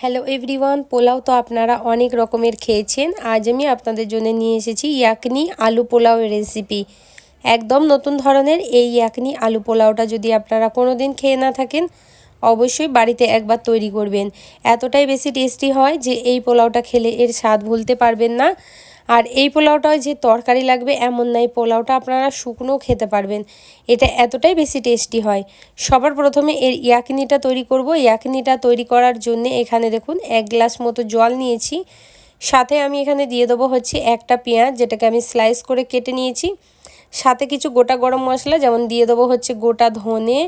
Hello everyone pulao তো আপনারা অনেক রকমের খেয়েছেন। আজ আমি আপনাদের জন্য নিয়ে এসেছি ইয়াকনি আলু পোলাও রেসিপি একদম নতুন ধরনের এই ইয়াকনি আলু পোলাওটা যদি আপনারা কোনো দিন খেয়ে না থাকেন, অবশ্যই বাড়িতে একবার তৈরি করবেন। এতটাই বেশি টেস্টি হয় যে এই পোলাওটা খেলে এর স্বাদ ভুলতে পারবেন না। আর এই পোলাওটাও যে তরকারি লাগবে, এমন নাই পোলাওটা আপনারা শুকনো খেতে পারবেন। এটা এতটাই বেশি টেস্টি হয়। সবার প্রথমে এর ইয়াকিনিটা তৈরি করব। ইয়াকিনিটা তৈরি করার জন্য এখানে দেখুন, এক গ্লাস মতো জল নিয়েছি। সাথে আমি এখানে দিয়ে দেবো হচ্ছে একটা পেঁয়াজ, যেটাকে আমি স্লাইস করে কেটে নিয়েছি। সাথে কিছু গোটা গরম মশলা, যেমন দিয়ে দেবো হচ্ছে গোটা ধনে,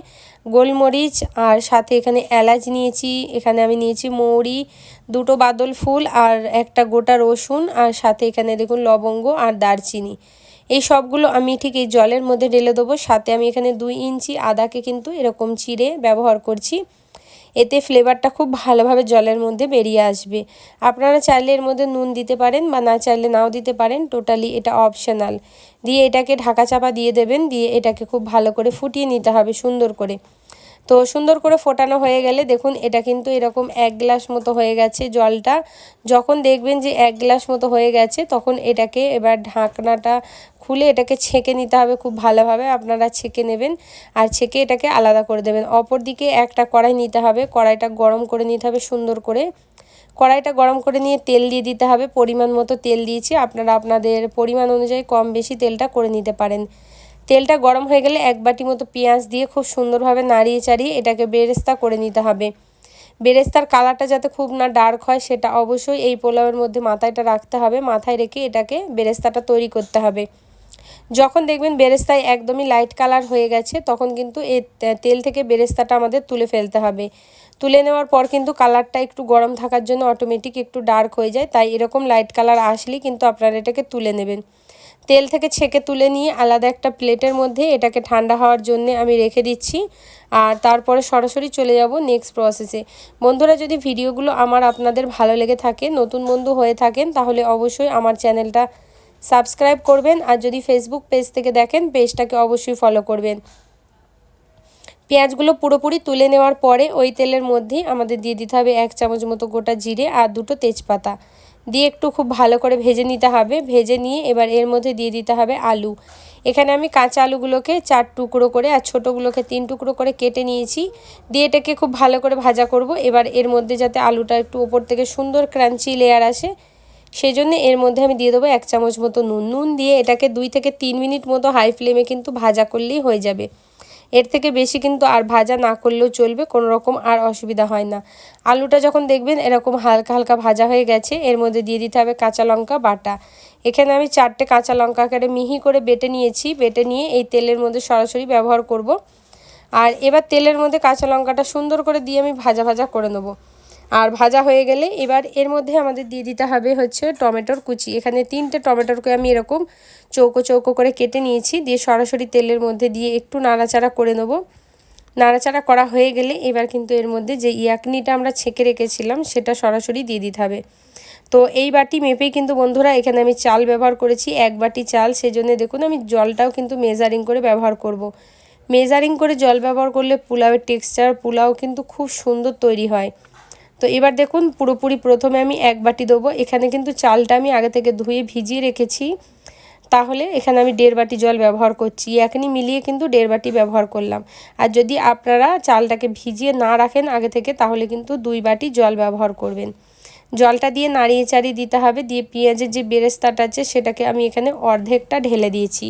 গোলমরিচ, আর সাথে এখানে এলাচ নিয়েছি, এখানে আমি নিয়েছি মৌরি, দুটো বাদল ফুল আর একটা গোটা রসুন, আর সাথে এখানে দেখুন লবঙ্গ আর দারচিনি। এই সবগুলো আমি ঠিক এই জলের মধ্যে ঢেলে দেবো, সাথে আমি এখানে দুই ইঞ্চি আদাকে কিন্তু এরকম চিড়ে ব্যবহার করছি। এতে ফ্লেভারটা খুব ভালোভাবে জলের মধ্যে বেরিয়ে আসবে। আপনারা চাইলে এর মধ্যে নুন দিতে পারেন বা না চাইলে নাও দিতে পারেন টোটালি এটা অপশনাল দিয়ে এটাকে ঢাকা চাপা দিয়ে দেবেন, দিয়ে এটাকে খুব ভালো করে ফুটিয়ে নিতে হবে সুন্দর করে। তো সুন্দর করে ফোটানো হয়ে গেলে দেখুন, এটা কিন্তু এরকম এক গ্লাস মতো হয়ে গেছে জলটা। যখন দেখবেন যে এক গ্লাস মতো হয়ে গেছে, তখন এটাকে এবার ঢাকনাটা খুলে এটাকে ছেঁকে নিতে হবে খুব ভালোভাবে, আপনারা ছেঁকে নেবেন আর ছেঁকে এটাকে আলাদা করে দেবেন। অপর দিকে একটা কড়াই নিতে হবে, কড়াইটা গরম করে নিতে হবে সুন্দর করে। কড়াইটা গরম করে নিয়ে তেল দিয়ে দিতে হবে, পরিমাণ মতো তেল দিয়েছি, আপনারা আপনাদের পরিমাণ অনুযায়ী কম বেশি তেলটা করে নিতে পারেন। তেলটা গরম হয়ে গেলে এক বাটি মতো পেঁয়াজ দিয়ে খুব সুন্দরভাবে নাড়িয়ে চাড়িয়ে এটাকে বেরেস্তা করে নিতে হবে। বেরেস্তার কালারটা যাতে খুব না ডার্ক হয়, সেটা অবশ্যই এই পোলাওয়ের মধ্যে মাথায়টা রাখতে হবে, মাথায় রেখে এটাকে বেরেস্তাটা তৈরি করতে হবে। যখন দেখবেন বেরেস্তায় একদমই লাইট কালার হয়ে গেছে, তখন কিন্তু এই তেল থেকে বেরেস্তাটা আমাদের তুলে ফেলতে হবে। তুলে নেওয়ার পর কিন্তু কালারটা একটু গরম থাকার জন্য অটোমেটিক একটু ডার্ক হয়ে যায়, তাই এরকম লাইট কালার আসলেই কিন্তু আপনারা এটাকে তুলে নেবেন। তেল থেকে ছেঁকে তুলে নিয়ে আলাদা একটা প্লেটের মধ্যে এটাকে ঠান্ডা হওয়ার জন্য আমি রেখে দিচ্ছি। আর তারপরে সরাসরি চলে যাব নেক্সট প্রসেসে বন্ধুরা, যদি ভিডিওগুলো আমার আপনাদের ভালো লেগে থাকে, নতুন বন্ধু হয়ে থাকেন, তাহলে অবশ্যই আমার চ্যানেলটা সাবস্ক্রাইব করবেন। আর যদি ফেসবুক পেজ থেকে দেখেন পেজটাকে অবশ্যই ফলো করবেন। পেঁয়াজগুলো পুরোপুরি তুলে নেওয়ার পরে ওই তেলের মধ্যে আমাদের দিয়ে দিতে হবে এক চামচ মতো গোটা জিরে আর দুটো তেজপাতা। দিয়ে একটু খুব ভালো করে ভেজে নিতে হবে। ভেজে নিয়ে এবার এর মধ্যে দিয়ে দিতে হবে আলু। এখানে আমি কাঁচা আলুগুলোকে চার টুকরো করে আর ছোটোগুলোকে তিন টুকরো করে কেটে নিয়েছি। দিয়ে এটাকে খুব ভালো করে ভাজা করব। এবার এর মধ্যে যাতে আলুটা একটু ওপর থেকে সুন্দর ক্রাঞ্চি লেয়ার আসে সেই জন্য এর মধ্যে আমি দিয়ে দেবো এক চামচ মতো নুন। নুন দিয়ে এটাকে দুই থেকে তিন মিনিট মতো হাই ফ্লেমে কিন্তু ভাজা করলেই হয়ে যাবে। এর থেকে বেশি কিন্তু আর ভাজা না করলেও চলবে, কোনো রকম আর অসুবিধা হয় না। আলুটা যখন দেখবেন এরকম হালকা হালকা ভাজা হয়ে গেছে, এর মধ্যে দিয়ে দিতে হবে কাঁচা লঙ্কা বাটা। এখানে আমি চারটে কাঁচা লঙ্কা কেটে মিহি করে বেটে নিয়েছি, বেটে নিয়ে এই তেলের মধ্যে সরাসরি ব্যবহার করব। আর এবার তেলের মধ্যে কাঁচা লঙ্কাটা সুন্দর করে দিয়ে আমি ভাজা ভাজা করে নেব। আর ভাজা হয়ে গেলে এবার এর মধ্যে আমাদের দিয়ে দিতে হবে হচ্ছে টমেটোর কুচি। এখানে তিনটে টমেটোরকে আমি এরকম চৌকো চৌকো করে কেটে নিয়েছি। দিয়ে সরাসরি তেলের মধ্যে দিয়ে একটু নাড়াচাড়া করে নেব। নাড়াচাড়া করা হয়ে গেলে এবার কিন্তু এর মধ্যে যে ইয়াকনিটা আমরা ছেঁকে রেখেছিলাম, সেটা সরাসরি দিয়ে দিতে হবে। তো এই বাটি মেপেই কিন্তু বন্ধুরা এখানে আমি চাল ব্যবহার করেছি, এক বাটি চাল। সেজন্য দেখুন আমি জলটাও কিন্তু মেজারিং করে ব্যবহার করব। মেজারিং করে জল ব্যবহার করলে পোলাওয়ের টেক্সচার, পোলাও কিন্তু খুব সুন্দর তৈরি হয়। তো এবার দেখুন পুরোপুরি প্রথমে আমি এক বাটি দেবো। এখানে কিন্তু চালটা আমি আগে থেকে ধুয়ে ভিজিয়ে রেখেছি। তাহলে এখানে আমি দেড় বাটি জল ব্যবহার করছি। এখনই মিলিয়ে কিন্তু দেড় বাটি ব্যবহার করলাম। আর যদি আপনারা চালটাকে ভিজিয়ে না রাখেন আগে থেকে, তাহলে কিন্তু দুই বাটি জল ব্যবহার করবেন। জলটা দিয়ে নাড়িয়ে চাড়িয়ে দিতে হবে। দিয়ে পেঁয়াজের যে বেরেস্তাটা আছে, সেটাকে আমি এখানে অর্ধেকটা ঢেলে দিয়েছি।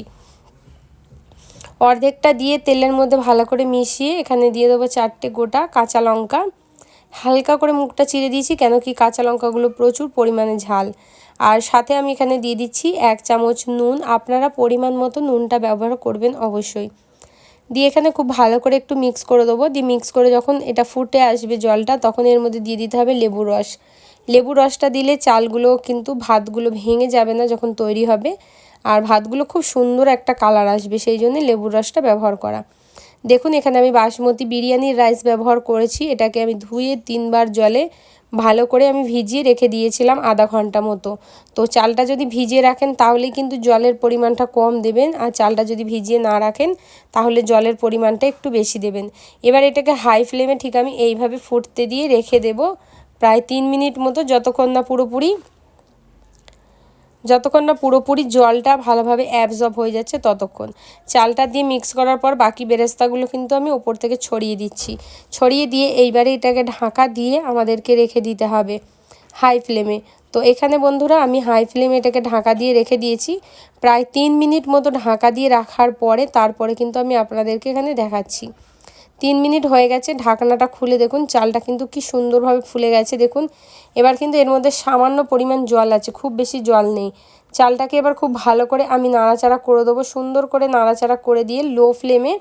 অর্ধেকটা দিয়ে তেলের মধ্যে ভালো করে মিশিয়ে এখানে দিয়ে দেবো চারটে গোটা কাঁচা লঙ্কা। হালকা করে মুখটা চিড়ে দিয়েছি, কেন কি কাঁচা লঙ্কাগুলো প্রচুর পরিমাণে ঝাল। আর সাথে আমি এখানে দিয়ে দিচ্ছি এক চামচ নুন। আপনারা পরিমাণ মতো নুনটা ব্যবহার করবেন অবশ্যই। দিয়ে এখানে খুব ভালো করে একটু মিক্স করে দেবো। দিয়ে মিক্স করে যখন এটা ফুটে আসবে জলটা, তখন এর মধ্যে দিয়ে দিতে হবে লেবু রস। লেবু রসটা দিলে চালগুলো কিন্তু ভাতগুলো ভেঙে যাবে না যখন তৈরি হবে। আর ভাতগুলো খুব সুন্দর একটা কালার আসবে, সেই জন্য লেবুর রসটা ব্যবহার করা। দেখুন, এখানে আমি বাসমতি বিরিয়ানির রাইস ব্যবহার করেছি। এটাকে আমি ধুয়ে তিনবার জলে ভালো করে আমি ভিজিয়ে রেখে দিয়েছিলাম আধা ঘণ্টা মতো। তো চালটা যদি ভিজিয়ে রাখেন, তাহলে কিন্তু জলের পরিমাণটা কম দেবেন। আর চালটা যদি ভিজিয়ে না রাখেন, তাহলে জলের পরিমাণটা একটু বেশি দেবেন। এবার এটাকে হাই ফ্লেমে ঠিক আমি এইভাবে ফুটতে দিয়ে রেখে দেব। প্রায় তিন মিনিট মতো, যতক্ষণ না পুরোপুরি যতক্ষণ না পুরোপুরি জলটা ভালোভাবে অ্যাবজর্ব হয়ে যাচ্ছে ততক্ষণ। চালটা দিয়ে মিক্স করার পর বাকি বেরেস্তাগুলো কিন্তু আমি ওপর থেকে ছড়িয়ে দিচ্ছি। ছড়িয়ে দিয়ে এইবারে এটাকে ঢাকা দিয়ে আমাদেরকে রেখে দিতে হবে হাই ফ্লেমে তো এখানে বন্ধুরা আমি হাই ফ্লেমে এটাকে ঢাকা দিয়ে রেখে দিয়েছি। প্রায় তিন মিনিট মতো ঢাকা দিয়ে রাখার পরে তারপরে কিন্তু আমি আপনাদেরকে এখানে দেখাচ্ছি। তিন মিনিট হয়ে গেছে, ঢাকনাটা খুলে দেখুন, চালটা কিন্তু কি সুন্দরভাবে ফুলে গেছে, দেখুন। এবার কিন্তু এর মধ্যে সামান্য পরিমাণ জল আছে, খুব বেশি জল নেই। চালটাকে এবার খুব ভালো করে আমি নাড়াচাড়া করে দেবো, সুন্দর করে নাড়াচাড়া করে দিয়ে লো ফ্লেমে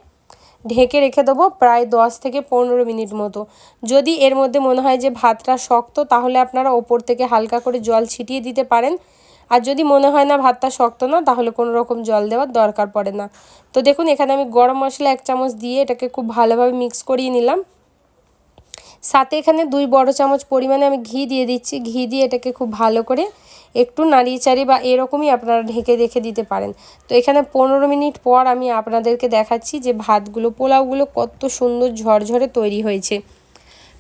ঢেকে রেখে দেবো প্রায় দশ থেকে পনেরো মিনিট মতো। যদি এর মধ্যে মনে হয় যে ভাতটা শক্ত, তাহলে আপনারা ওপর থেকে হালকা করে জল ছিটিয়ে দিতে পারেন। আর যদি মনে হয় না ভাতটা শক্ত না, তাহলে কোনো রকম জল দেওয়ার দরকার পড়ে না। তো দেখুন, এখানে আমি গরম মশলা এক চামচ দিয়ে এটাকে খুব ভালোভাবে মিক্স করিয়ে নিলাম। সাথে এখানে দুই বড় চামচ পরিমাণে আমি ঘি দিয়ে দিচ্ছি। ঘি দিয়ে এটাকে খুব ভালো করে একটু নাড়িয়ে চাড়িয়ে বা এরকমই আপনারা ঢেকে রেখে দিতে পারেন। তো এখানে পনেরো মিনিট পর আমি আপনাদেরকে দেখাচ্ছি যে ভাতগুলো, পোলাওগুলো কত সুন্দর ঝরঝরে তৈরি হয়েছে।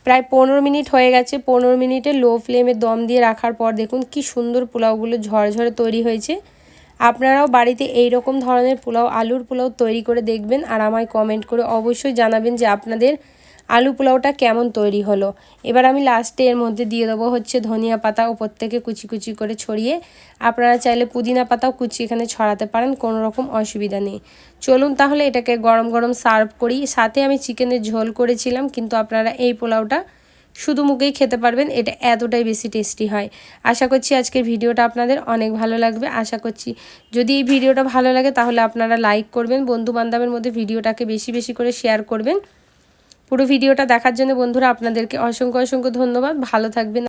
প্রায় পনেরো মিনিট হয়ে গেছে, পনেরো মিনিটে লো ফ্লেমে দম দিয়ে রাখার পর দেখুন কি সুন্দর পোলাওগুলো ঝরঝরে তৈরি হয়েছে। আপনারাও বাড়িতে এই রকম ধরনের পোলাও, আলুর পোলাও তৈরি করে দেখবেন আর আমায় কমেন্ট করে অবশ্যই জানাবেন যে আপনাদের আলু পোলাওটা কেমন তৈরি হলো? এবার আমি লাস্টে এর মধ্যে দিয়ে দেবো হচ্ছে ধনিয়া পাতা ওপর থেকে কুচি কুচি করে ছড়িয়ে। আপনারা চাইলে পুদিনা পাতাও কুচি এখানে ছড়াতে পারেন, কোনো রকম অসুবিধা নেই। চলুন তাহলে এটাকে গরম গরম সার্ভ করি। সাথে আমি চিকেনের ঝোল করেছিলাম, কিন্তু আপনারা এই পোলাওটা শুধু মুখেই খেতে পারবেন, এটা এতটাই বেশি টেস্টি হয়। আশা করছি আজকের ভিডিওটা আপনাদের অনেক ভালো লাগবে। আশা করছি যদি এই ভিডিওটা ভালো লাগে তাহলে আপনারা লাইক করবেন বন্ধু বান্ধবের মধ্যে ভিডিওটাকে বেশি বেশি করে শেয়ার করবেন। পুরো ভিডিওটা দেখার জন্য বন্ধুরা আপনাদেরকে অসংখ্য অসংখ্য ধন্যবাদ। ভালো থাকবেন।